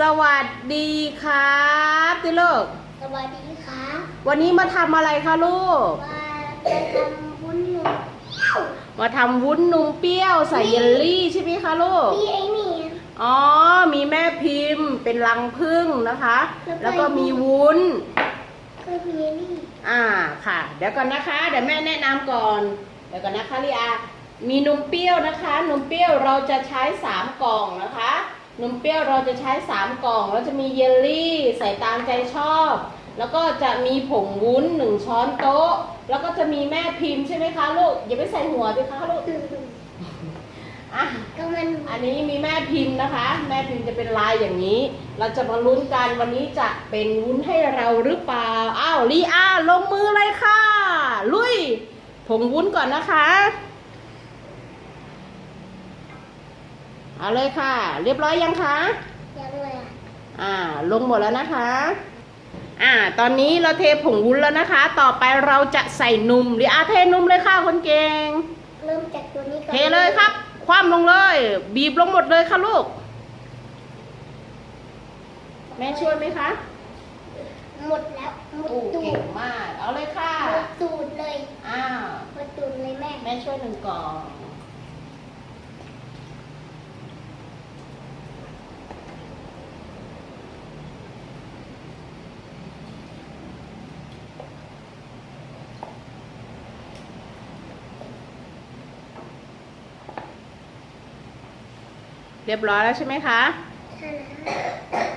สวัสดีครับติลูก สวัสดีครับวันนี้มาทำอะไรคะลูก ว่าจะทำวุ้นหนูมาทำวุ้นนมเปรี้ยวใส่เยลลี่ใช่ไหมคะลูกมีไอ้นี่อ๋อ มีแม่พิมพ์เป็นรังผึ้งนะคะ แล้วก็แล้วก็มีวุ้นก็มีไอ้นี่อ่าค่ะ เดี๋ยวก่อนนะคะ เดี๋ยวแม่แนะนำก่อน เดี๋ยวก่อนนะคะลีอา มีนมเปรี้ยวนะคะ นมเปรี้ยวเราจะใช้สามกล่องนะคะ นมเปรี้ยวเราจะใช้สามกล่อง แล้วจะมีเยลลี่ใส่ตามใจชอบ แล้วก็จะมีผงวุ้นหนึ่งช้อนโต๊ะ แล้วก็จะมีแม่พิมพ์ใช่ไหมคะลูก อย่าไปใส่หัวดิคะลูกอะก็มันอันนี้มีแม่พิมพ์นะคะ แม่พิมพ์จะเป็นลายอย่างนี้ เราจะมาลุ้นกันวันนี้จะเป็นวุ้นให้เราหรือเปล่า อ้าวลีอาลงมือเลยค่ะ ลุย ผงวุ้นก่อนนะคะ เอาเลยค่ะ เรียบร้อยยังคะยังเลยอะอ่า ลงหมดแล้วนะคะ อ่า ตอนนี้เราเทผงวุ้นแล้วนะคะ ต่อไปเราจะใส่นมลีอาเทนมเลยค่ะคนเก่ง เริ่มจากตัวนี้ก่อนเทเลยครับ คว่ำลงเลย บีบลงหมดเลยค่ะลูก แม่ช่วยไหมคะ หมดแล้วหมดโอ้ตูเก่ดงมาก เอาเลยค่ะหมดตูดเลยอ้าวหมดตูดเลยแม่ แม่ช่วยหนึ่งกล่อง รียบร้อยแล้วใช่ไหมคะใช่แล้ว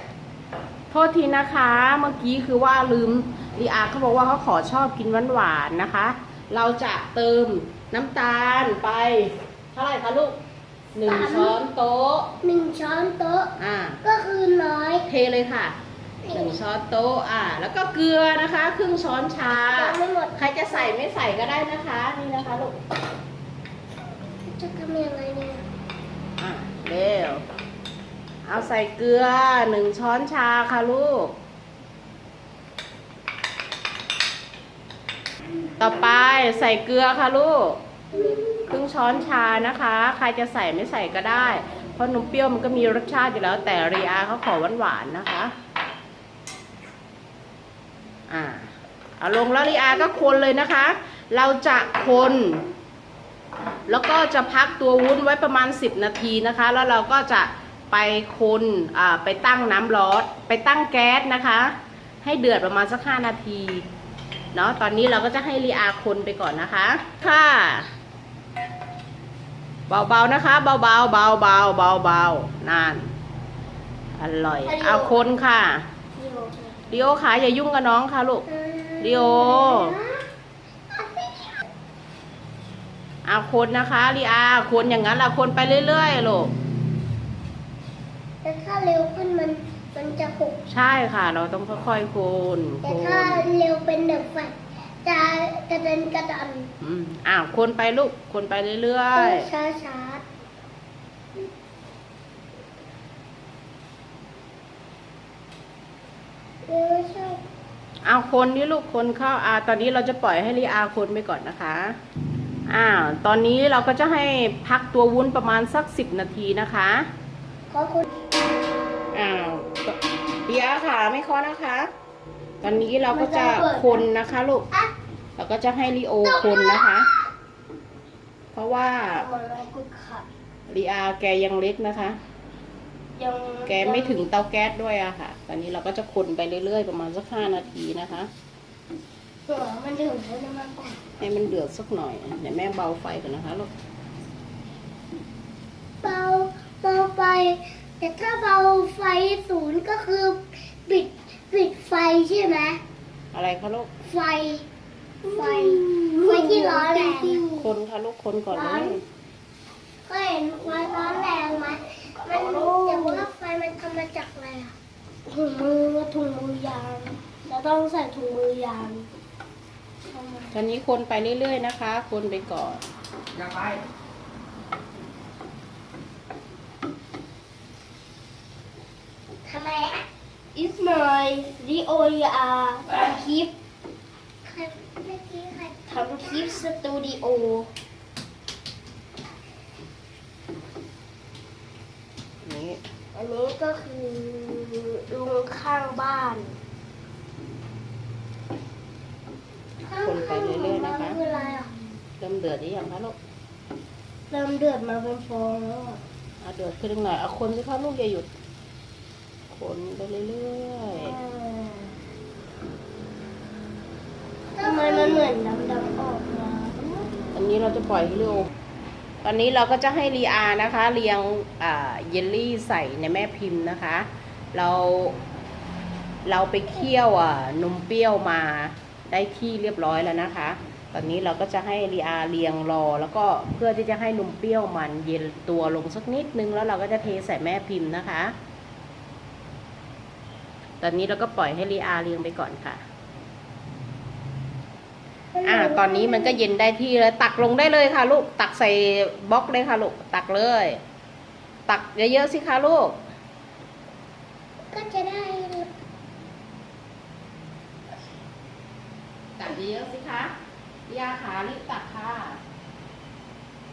โทษทีนะคะ เมื่อกี้คือว่าลืมลีอาเขาบอกว่าเขาขอชอบกินหวานหวานๆนะคะ เราจะเติมน้ำตาลไป เท่าไหร่คะลูกหนึ่งช้อนโต๊ะหนึ่งช้อนโต๊ะอ่าก็คือน้อยเทเลยค่ะหนึ่งช้อนโต๊ะอ่า แล้วก็เกลือนะคะ ครึ่งช้อนชายังไม่หมดใครจะใส่ไม่ใส่ก็ได้นะคะ นี่นะคะลูกจะทำยังไงเนี่ย อะเร็วเอาใส่เกลือหนึ่งช้อนชาค่ะลูก ต่อไปใส่เกลือค่ะลูก ครึ่งช้อนชานะคะ ใครจะใส่ไม่ใส่ก็ได้ เพราะนมเปรี้ยวมันก็มีรสชาติอยู่แล้ว แต่รีอาเขาขอหวานๆนะคะ อ่าเอาลงแล้วรีอาก็คนเลยนะคะ เราจะคน แล้วก็จะพักตัววุ้นไว้ประมาณ 10 นาทีนะคะ แล้วเราก็จะไปคนอ่าไปตั้งน้ำร้อน ไปตั้งแก๊สนะคะ ให้เดือดประมาณสัก 5 นาทีเนาะตอนนี้เราก็จะให้รีอาคนไปก่อนนะคะค่ะเบาๆนะคะเบาๆเบาๆเบาๆเบาๆนั่นอร่อยเอาคนค่ะเดียวดิโอขาอย่ายุ่งกับน้องค่ะลูกเดียว เอาคนนะคะรีอาคนอย่างนั้นละคนไปเรื่อยๆลูกแต่ถ้าเร็วขึ้นมันมันจะหกใช่ค่ะ เราต้องค่อยๆคนคแต่นถ้าเร็วเป็นหนึ่งฝันจะกระเด็นกระดอนอืมอ้าวคนไปลูกคนไปเรื่อยช้าช้าเร็วชอบๆเอาคนนี่ลูกคนเข้าอ่าตอนนี้เราจะปล่อยให้รีอาคนไปก่อนนะคะ อ้าวตอนนี้เราก็จะให้พักตัววุ้นประมาณสักสิบนาทีนะคะขอคุณอ้าวรีอาค่ะไม่เคอนะคะ ตอนนี้เราก็จะคนนะคะลูกอะเราก็จะให้ลีโอคนนะคะ เพราะว่าหมดแล้วคุณค่ะลีอาแกยังเล็กนะคะ ยังแกไม่ถึงเตาแก๊สด้วยอะค่ะ ตอนนี้เราก็จะคนไปเรื่อยๆ ประมาณสักห้านาทีนะคะ หัวมันถึงแล้วนะมันก่อนให้มันเดือดสักหน่อยเดี๋ยวแม่เบาไฟก่อนนะคะลูกเบาเบาไปแต่ถ้าเบาไฟศูนย์ก็คือปิดปิดไฟใช่ไหมอะไรคะลูกไฟ ไฟไฟที่ร้อนแรงอะคนค่ะลูกคนก่อนเลยก็เห็นไฟร้อนแรงไหมมันแต่ว่าไฟมันทำมาจากอะไรอะถุงมือถุงมือยางเราต้องใส่ถุงมือยางเข้ามา ตอนนี้คนไปเรื่อยๆนะคะ คนไปก่อนทำไมอะ It's my Rio R ทำคลิปเมื่อกี้ใครทำคลิปสตูดิโอนี่อันนี้ก็คือลุงข้างบ้าน คนไปเรื่อยๆนะคะคืออะไรอะเริ่มเดือดหรือยังคะลูกเริ่มเดือดมาเป็นฟองแล้วอะเอาเดือดขึ้นหน่อยเอาคนสิคะลูกอย่าหยุด คนไปเรื่อยทำไมมันเหมือนดำๆออกมาๆอันนี้เราจะปล่อยให้ลูกตอนนี้เราก็จะให้รีอานะคะ เรียงอ่าเยลลี่ใส่ในแม่พิมพ์นะคะ เรา เราไปเคี่ยวอะนมเปรี้ยวมา ได้ที่เรียบร้อยแล้วนะคะ ตอนนี้เราก็จะให้รีอาเรียงรอ แล้วก็เพื่อที่จะให้นมเปรี้ยวมันเย็นตัวลงสักนิดนึงแล้วเราก็จะเทใส่แม่พิมพ์นะคะ ตอนนี้เราก็ปล่อยให้รีอาเรียงไปก่อนค่ะอ่าตอนนี้มันก็เย็นได้ที่แล้วตักลงได้เลยค่ะลูก ตักใส่บล็อกเลยค่ะลูก ตักเลย ตักเยอะๆสิคะลูกจะได้ ตัก เยอะๆสิคะยาขารีบตักค่ะ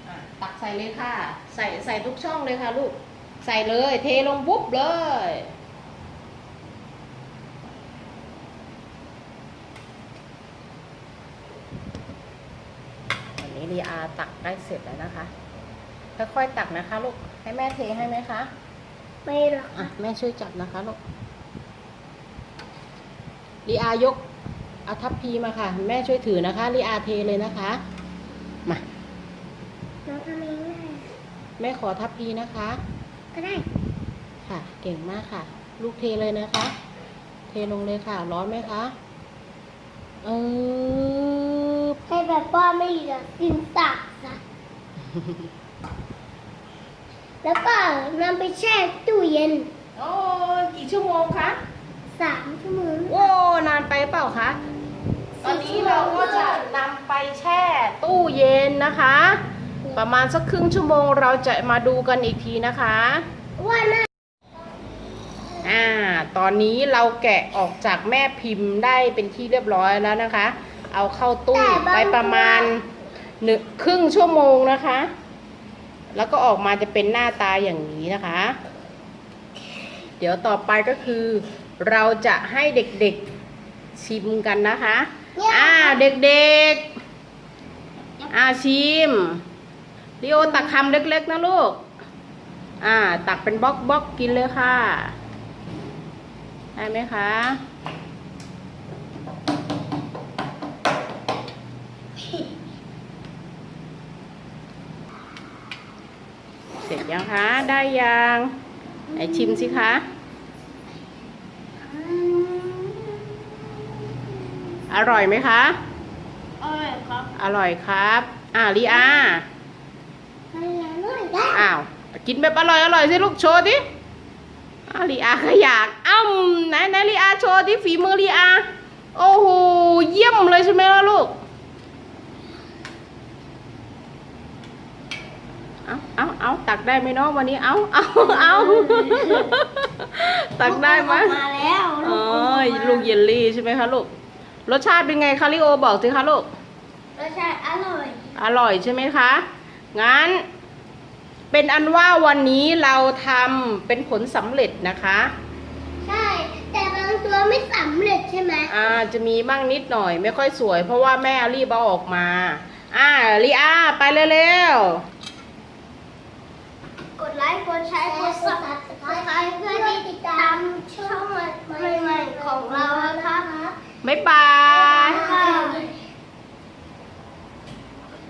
อะตักใส่เลยค่ะ ใส่ใส่ทุกช่องเลยค่ะลูก ใส่เลย เทลงปุ๊บเลย วันนี้รีอาตักได้เสร็จแล้วนะคะ ค่อยๆตักนะคะลูก ให้แม่เทให้ไหมคะ ไม่หรอกอะ แม่ช่วยจับนะคะลูกลีอายก เอาทัพพีมาค่ะ แม่ช่วยถือนะคะลีอาเทเลยนะคะ มาน้องทำเองได้แม่ขอทัพพีนะคะ ก็ได้ ค่ะ เก่งมากค่ะ ลูกเทเลยนะคะ เทลงเลยค่ะ ร้อนไหมคะเออให้แบบว่าไม่เหลือสินสักซะแล้วก็นำไปแช่ตู้เย็น โอ้กี่ชั่วโมงคะ สามชั่วโมงโอ้นานไปเปล่าคะ ตอนนี้เราก็จะนำไปแช่ตู้เย็นนะคะ ประมาณสักครึ่งชั่วโมงเราจะมาดูกันอีกทีนะคะว่าน่าอ่า ตอนนี้เราแกะออกจากแม่พิมพ์ได้เป็นที่เรียบร้อยแล้วนะคะ เอาเข้าตู้ไปประมาณหนึ่งครึ่งชั่วโมงนะคะ แล้วก็ออกมาจะเป็นหน้าตาอย่างนี้นะคะ เดี๋ยวต่อไปก็คือ เราจะให้เด็กๆชิมกันนะคะ อ่าเด็กๆ อ่าชิมดิโอตักคำเล็กๆนะลูก อ่า ตักเป็นบล็อกบล็อกๆกินเลยค่ะ ได้ไหมคะเสร็จยังคะ ได้ยัง ไหนชิมสิคะ อร่อยไหมคะ อร่อยครับ อร่อยครับ อ่าลีอาอร่อยได้อ้าว กินแบบอร่อยอร่อยสิลูกโชว์ดิอ้าวลีอาก็อยากอ้ำไหนไหนลีอาโชว์ดิฝีมือลีอา โอ้โห เยี่ยมเลยใช่ไหมล่ะลูก เอาเอาเอาตักได้ไหมเนาะวันนี้เอาเอาเอาตักได้ไหมลูกออกมาแล้วโอ้ยออกมาลูกเยลลี่ใช่ไหมคะลูกรสชาติเป็นไงคะลิโอบอกสิคะลูกรสชาติอร่อย อร่อยใช่ไหมคะงั้น เป็นอันว่าวันนี้เราทำเป็นผลสำเร็จนะคะ ใช่แต่บางตัวไม่สำเร็จใช่ไหมอ่าจะมีบ้างนิดหน่อย ไม่ค่อยสวย เพราะว่าแม่รีบเอาออกมา อ่าลีอาไปเร็วกด ไลค์ กดแชร์ กดซับสไครต์เพื่อติดตามช่องใหม่ๆของเรานะคะบ๊ายบาย